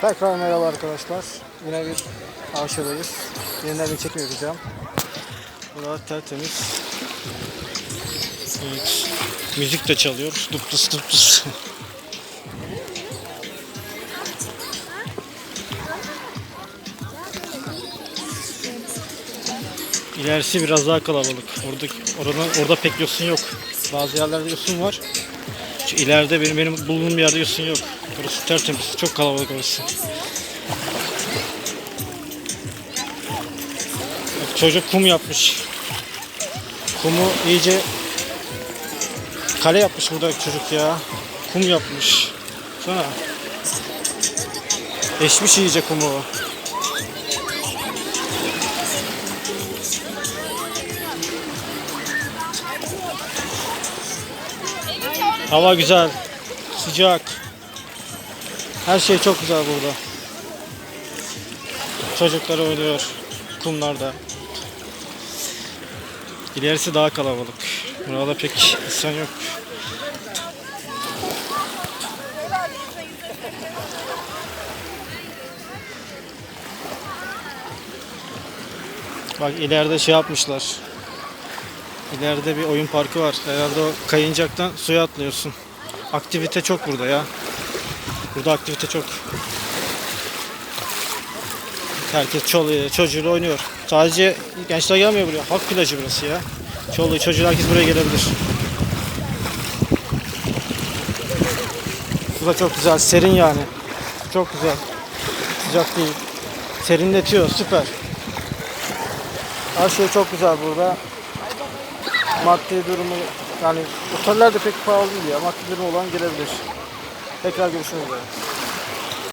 Tekrar merhaba arkadaşlar. Yine bir aşağıdayız. Yeniden bir çekim yapacağım. Burada tertemiz. Evet. Müzik de çalıyor. Duptus duptus. İlerisi biraz daha kalabalık. Orada orada orada pek yosun yok. Bazı yerlerde yosun var. Şu ileride benim benim bulunduğum yerde yosun yok. Burası tertemiz. Çok kalabalık orası. Bak, çocuk kum yapmış. Kumu iyice kale yapmış burada çocuk ya. Kum yapmış. Sonra eşmiş iyice kumu. Hava güzel. Sıcak. Her şey çok güzel burada. Çocuklar oynuyor kumlarda. İlerisi daha kalabalık. Burada pek insan yok. Bak ileride şey yapmışlar. İleride bir oyun parkı var. Herhalde o kayıncaktan suya atlıyorsun. Aktivite çok burada ya. Burada aktivite çok. Herkes çoluğu, çocuğuyla oynuyor. Sadece gençler gelmiyor buraya. Halk plajı burası ya. Çoluğu, çocuğu herkes buraya gelebilir. Bu da çok güzel, serin yani. Çok güzel. Sıcak değil. Serinletiyor, süper. Her şey çok güzel burada. Maddi durumu yani oteller de pek pahalı değil ya. Maddi durumu olan gelebilir. Tekrar görüşmek üzere.